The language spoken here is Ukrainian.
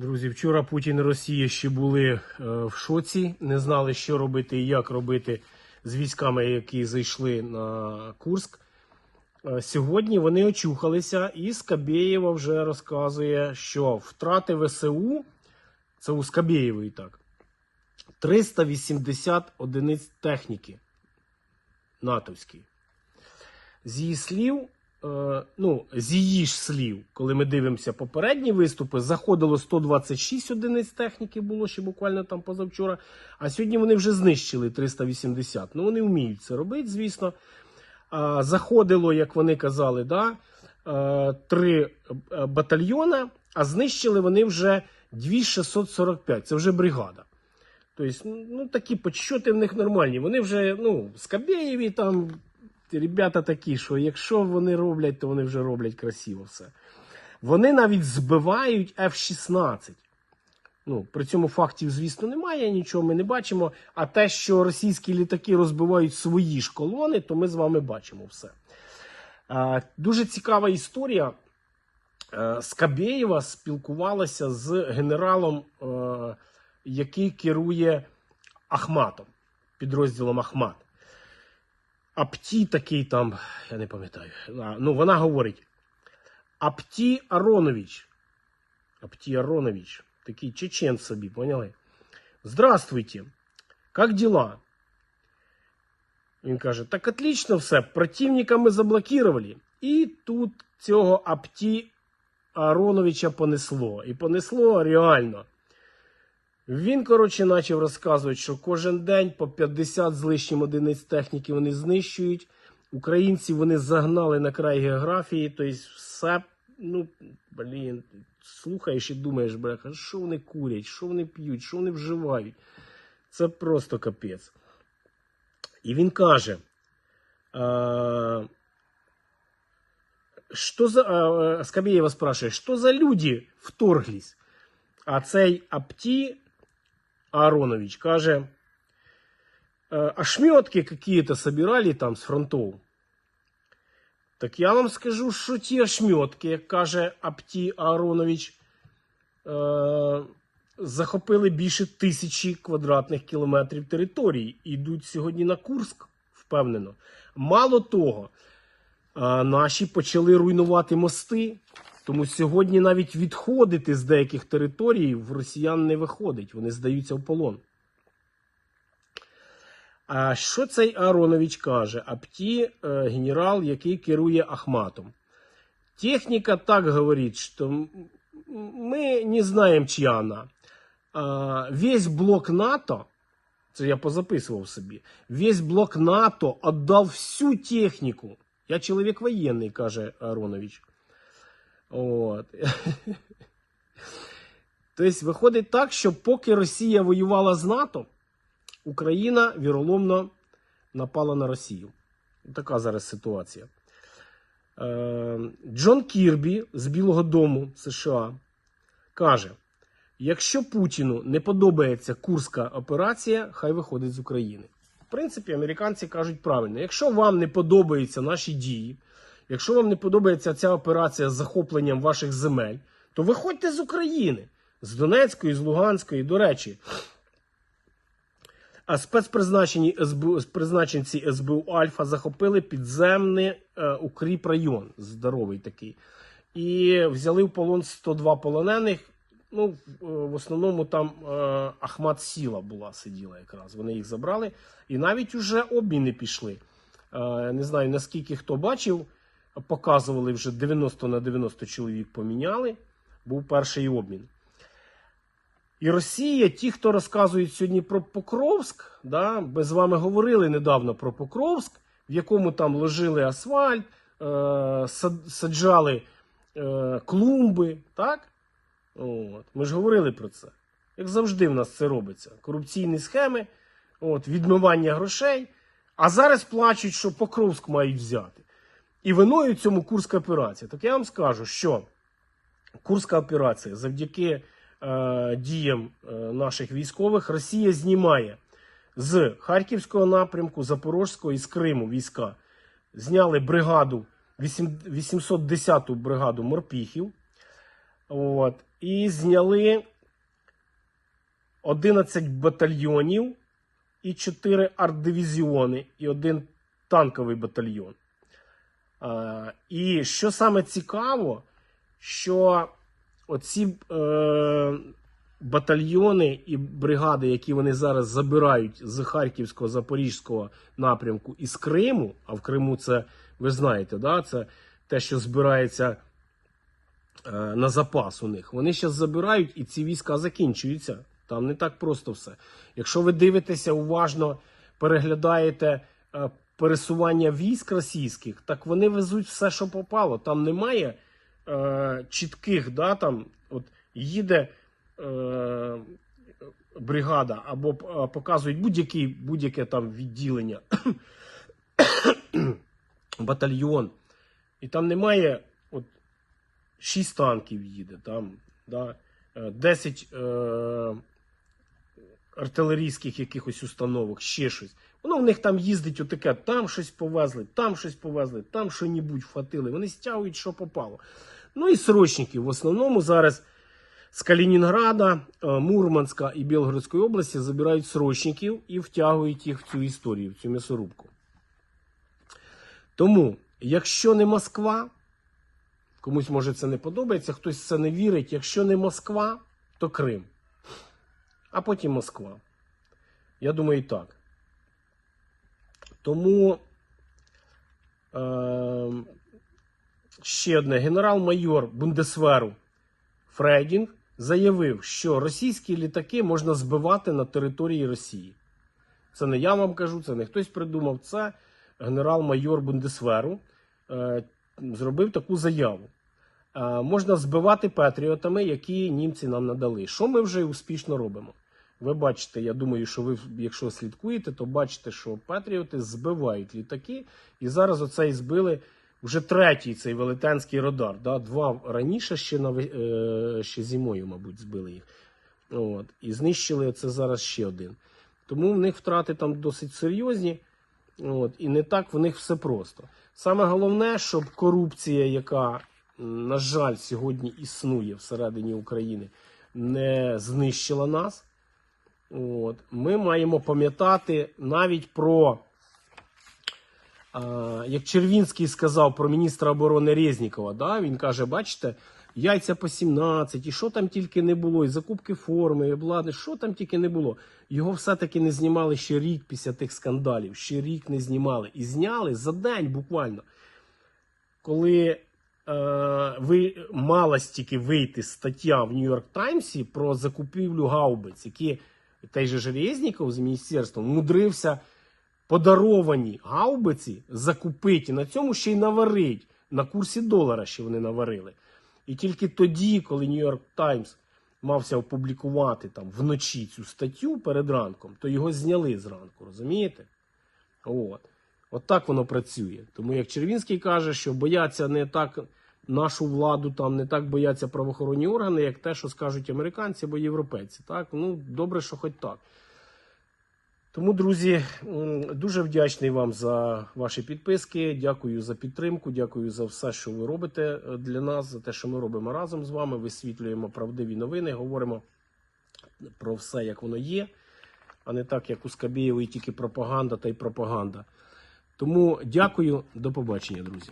Друзі, вчора Путін і Росія ще були е, в шоці, не знали, що робити і як робити з військами, які зайшли на Курск. Е, Сьогодні вони очухалися, і Скабєєва вже розказує, що втрати ВСУ, це у Скабєєвої так, 380 одиниць техніки натовської. З її слів, ну, з її ж слів, коли ми дивимося попередні виступи, заходило 126 одиниць техніки, було ще буквально там позавчора. А сьогодні вони вже знищили 380. Ну, вони вміють це робити, звісно. Заходило, як вони казали, да, е, три е, батальйона, а знищили вони вже 2645. Це вже бригада. Тобто, ну такі почоти в них нормальні. Вони вже, ну, Скабєєві там ребята такі, що якщо вони роблять, то вони вже роблять красиво все. Вони навіть збивають F-16. Ну, при цьому фактів, звісно, немає, нічого ми не бачимо. А те, що російські літаки розбивають свої ж колони, то ми з вами бачимо все. Е, дуже цікава історія. Е, Скабєєва спілкувалася з генералом, е, який керує Ахматом, підрозділом Ахмат. Апті такий там, я не пам'ятаю. Ну, вона говорить: Апті Аронович. Апті Аронович. Такий чечен собі, поняли? Здравствуйте. Как дела? Він каже: так отлично все, противника ми заблокували. І тут цього Апті Ароновича понесло. І понесло реально. Він, коротше, почав розказувати, що кожен день по 50 з лишнім одиниць техніки вони знищують. Українці вони загнали на край географії, тобто все, ну, блін, слухаєш і думаєш, бляха, що вони курять, що вони п'ють, що вони вживають. Це просто капець. І він каже. А, что за... а, Скобеева спрашивает, что за люди вторглись? А цей Апті Аронович каже, «Э, ошметки какие-то собирали там з фронтов. Так я вам скажу, що ті ошметки, каже Апті Аронович, е, захопили більше тисячі квадратних кілометрів території. і Йдуть сьогодні на Курск, впевнено. Мало того, е, наші почали руйнувати мости. Тому сьогодні навіть відходити з деяких територій в росіян не виходить, вони здаються в полон. А що цей Аронович каже? Апті е, генерал, який керує Ахматом. Техніка так говорить, що ми не знаємо, чия вона. Весь блок НАТО, це я позаписував собі, весь блок НАТО віддав всю техніку. Я чоловік воєнний, каже Аронович. От. Тобто виходить так, що поки Росія воювала з НАТО, Україна віроломно напала на Росію. Така зараз ситуація. Е, Джон Кірбі з Білого Дому США каже: якщо Путіну не подобається Курська операція, хай виходить з України. В принципі, американці кажуть правильно: якщо вам не подобаються наші дії, якщо вам не подобається ця операція з захопленням ваших земель, то виходьте з України, з Донецької, з Луганської. До речі, а спецпризначені СБУ, призначенці СБУ Альфа захопили підземний е, укріп район, здоровий такий. І взяли в полон 102 полонених. Ну, е, в основному там е, Ахмат Сіла була, сиділа якраз. Вони їх забрали. І навіть уже обміни пішли. Е, не знаю, наскільки хто бачив, показували вже 90 на 90 чоловік поміняли. Був перший обмін. І Росія, ті, хто розказують сьогодні про Покровськ, да, ми з вами говорили недавно про Покровськ, в якому там ложили асфальт, е, саджали е, клумби. так? От. Ми ж говорили про це. Як завжди в нас це робиться. Корупційні схеми, от, відмивання грошей. А зараз плачуть, що Покровськ мають взяти. І виною цьому Курська операція. Так я вам скажу, що Курська операція завдяки е, діям е, наших військових Росія знімає з Харківського напрямку, Запорозького і з Криму війська. Зняли бригаду, 810-ту бригаду морпіхів. От, і зняли 11 батальйонів і 4 артдивізіони, і один танковий батальйон. Е, і що саме цікаво, що оці е, батальйони і бригади, які вони зараз забирають з Харківського, Запорізького напрямку і з Криму, а в Криму це, ви знаєте, да, це те, що збирається е, на запас у них. Вони зараз забирають і ці війська закінчуються. Там не так просто все. Якщо ви дивитеся уважно, переглядаєте е, пересування військ російських, так вони везуть все, що попало. Там немає е, чітких, да, там, от їде е, бригада або е, показують будь-яке там відділення, батальйон. І там немає от, 6 танків їде, там, да, е, 10 е, артилерійських якихось установок, ще щось. Воно в них там їздить отаке, там щось повезли, там щось повезли, там що-небудь вхватили. Вони стягують, що попало. Ну і срочників в основному зараз з Калінінграда, е, Мурманська і Білгородської області забирають срочників і втягують їх в цю історію, в цю м'ясорубку. Тому, якщо не Москва, комусь може це не подобається, хтось в це не вірить. Якщо не Москва, то Крим. А потім Москва. Я думаю, і так. Тому е, ще одне генерал-майор Бундесверу Фрейдінг заявив, що російські літаки можна збивати на території Росії. Це не я вам кажу, це не хтось придумав. Це генерал-майор Бундесверу е, зробив таку заяву. Е, можна збивати патріотами, які німці нам надали. Що ми вже успішно робимо? Ви бачите, я думаю, що ви, якщо слідкуєте, то бачите, що патріоти збивають літаки. І зараз оцей збили вже третій цей велетенський радар. Да? Два раніше ще на е, ще зимою, мабуть, збили їх. От. І знищили це зараз ще один. Тому в них втрати там досить серйозні. От. І не так в них все просто. Саме головне, щоб корупція, яка, на жаль, сьогодні існує всередині України, не знищила нас. От. Ми маємо пам'ятати навіть про, а, як Червінський сказав про міністра оборони Резнікова, да? він каже: бачите, яйця по 17, і що там тільки не було, і закупки форми, і облади, що там тільки не було. Його все-таки не знімали ще рік після тих скандалів, ще рік не знімали. І зняли за день буквально. Коли е, ви мала стільки вийти стаття в Нью-Йорк Таймсі про закупівлю гаубиць, які той же ж Резніков з міністерством мудрився подаровані гаубиці закупити і на цьому ще й наварить. На курсі долара ще вони наварили. І тільки тоді, коли Нью-Йорк Таймс мався опублікувати там вночі цю статтю перед ранком, то його зняли зранку, розумієте? От. От так воно працює. Тому як Червінський каже, що бояться не так нашу владу, там не так бояться правоохоронні органи, як те, що скажуть американці або європейці. Так? Ну, добре, що хоч так. Тому, друзі, дуже вдячний вам за ваші підписки. Дякую за підтримку. Дякую за все, що ви робите е, для нас, за те, що ми робимо разом з вами. Висвітлюємо правдиві новини, говоримо про все, як воно є, а не так, як у Скабєєвої тільки пропаганда та й пропаганда. Тому дякую, до побачення, друзі.